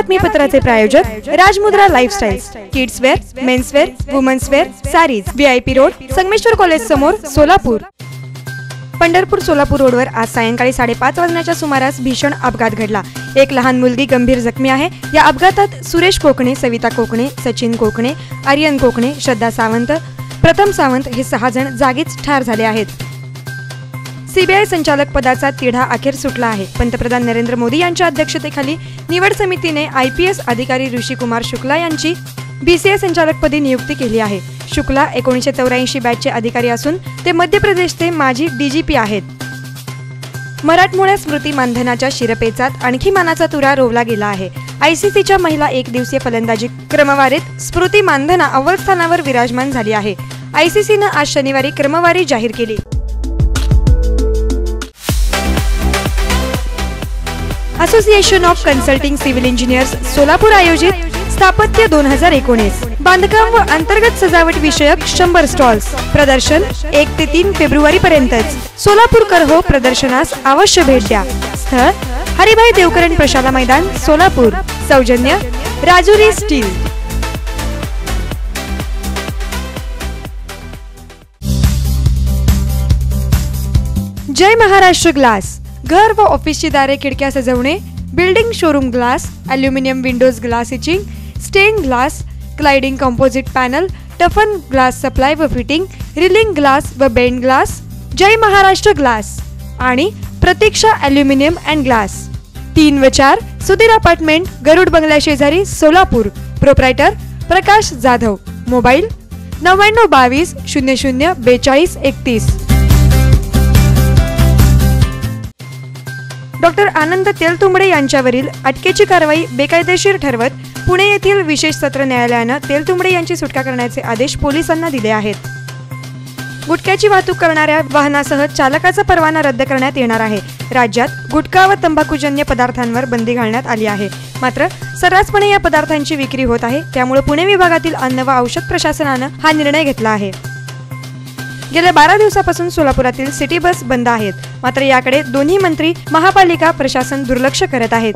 बातमीपत्राचे प्रायोजक Rajmudra lifestyle kids wear men's wear women's wear saris VIP road Sangameshwar college समोर सोलापूर. पंढरपूर सोलापूर रोडवर आज सायंकाळी साडेपाच वाजण्याच्या सुमारास भीषण अपघात घडला. एक लहान मुलगी गंभीर जखमी आहे. या अपघातात सुरेश कोकणे सविता कोकणे सचिन कोकणे आर्यन कोकणे श्रद्धा सावंत प्रथम सावंत हे सहा जण जागीच ठार झाले आहेत. सीबीआय संचालक पदाचा तिढा अखेर सुटला आहे. पंतप्रधान नरेंद्र मोदी यांच्या अध्यक्षतेखाली निवड समितीने आय पी एस अधिकारी ऋषिकुमार शुक्ला यांची बीसीए संचालकपदी नियुक्ती केली आहे. शुक्ला एकोणीसशे चौऱ्याऐंशी बॅचचे अधिकारी असून ते मध्य प्रदेशचे माजी डीजीपी आहेत. मराठमोळ्या स्मृती मानधनाच्या शिरपेचात आणखी मानाचा तुरा रोवला गेला आहे. आयसीसीच्या महिला एक दिवसीय फलंदाजी क्रमवारीत स्मृती मानधना अव्वल स्थानावर विराजमान झाली आहे. आयसीसीनं आज शनिवारी क्रमवारी जाहीर केली. Association of consulting civil engineers Solapur आयोजित स्थापत्य दोन हजार एकोणीस. बांधकाम व अंतर्गत सजावट विषयक शंभर स्टॉल्स. प्रदर्शन एक ते तीन फेब्रुवारी पर्यंतच सोलापूरकर हो प्रदर्शनास अवश्य भेट द्या. स्थळ हरिभाई देवकरण प्रशाला मैदान सोलापूर. सौजन्य राजुरी स्टील. जय महाराष्ट्र ग्लास. घर व ऑफिसची दारे खिडक्या सजवणे building showroom glass aluminium windows glass etching stain glass cladding composite panel toughen glass supply व फिटिंग रिलिंग ग्लास व bend glass Jay Maharashtra glass आणि प्रतीक्षा ॲल्युमिनियम अँड ग्लास. तीन व चार सुधीर अपार्टमेंट गरुड बंगल्या शेजारी सोलापूर. प्रोप्रायटर प्रकाश जाधव. मोबाईल नव्याण्णव बावीस शून्य शून्य बेचाळीस एकतीस. डॉक्टर आनंद तेलतुंबडे यांच्यावरील अटकेची कारवाई बेकायदेशीर ठरवत पुणे येथील विशेष सत्र न्यायालयानं तेलतुंबडे यांची सुटका करण्याचे आदेश पोलिसांना दिले आहेत. गुटख्याची वाहतूक करणाऱ्या वाहनासह चालकाचा परवाना रद्द करण्यात येणार आहे. राज्यात गुटखा व तंबाखूजन्य पदार्थांवर बंदी घालण्यात आली आहे. मात्र सर्रासपणे या पदार्थांची विक्री होत आहे त्यामुळे पुणे विभागातील अन्न व औषध प्रशासनानं हा निर्णय घेतला आहे. गेल्या बारा दिवसापासून सोलापुरातील सिटी बस बंद आहेत. मात्र याकडे दोन्ही मंत्री महापालिका प्रशासन दुर्लक्ष करत आहेत.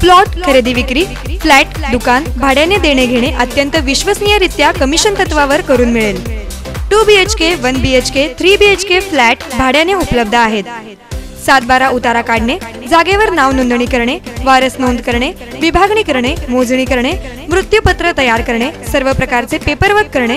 प्लॉट खरेदी विक्री फ्लॅट दुकान भाड्याने देणे घेणे अत्यंत विश्वसनीयरित्या कमिशन तत्वावर करून मिळेल. Two B H K one B H K three B H K flat भाड्याने उपलब्ध आहेत. सात बारा उतारा काढणे जागेवर नाव नोंदणी करणे वारस नोंद करणे विभागणी करणे मोजणी करणे मृत्यूपत्र तयार करणे सर्व प्रकारचे पेपरवर्क करणे